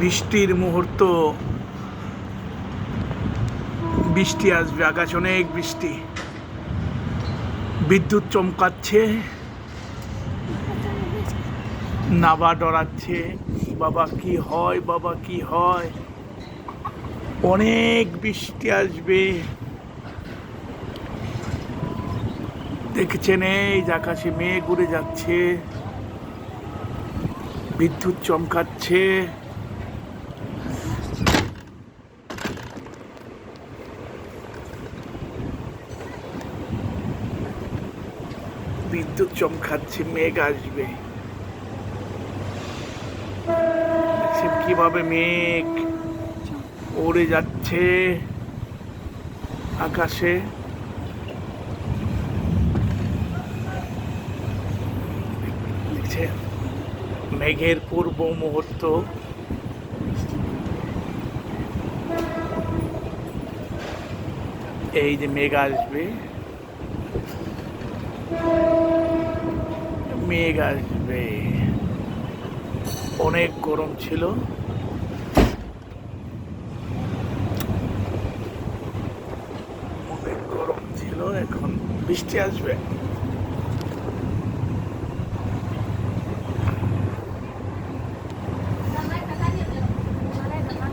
বৃষ্টির মুহূর্ত। বৃষ্টি আসবে, আকাশ অনেক বৃষ্টি। বিদ্যুৎ চমকাচ্ছে, নাবা ডরাচ্ছে, বাবা কি হয়, বাবা কি হয়। অনেক বৃষ্টি আসবে। দেখছেন এই আকাশে মেঘ উড়ে যাচ্ছে, বিদ্যুৎ চমকাচ্ছে। বিদ্যুৎ চমকাচ্ছে, মেঘ আসবে। কীভাবে মেঘ উড়ে যাচ্ছে আকাশে। মেঘের পূর্ব মুহূর্ত। এই যে মেঘ আসবে। মেঘ আসবে। অনেক গরম ছিল। অনেক গরম ছিল এখন বৃষ্টি আসবে।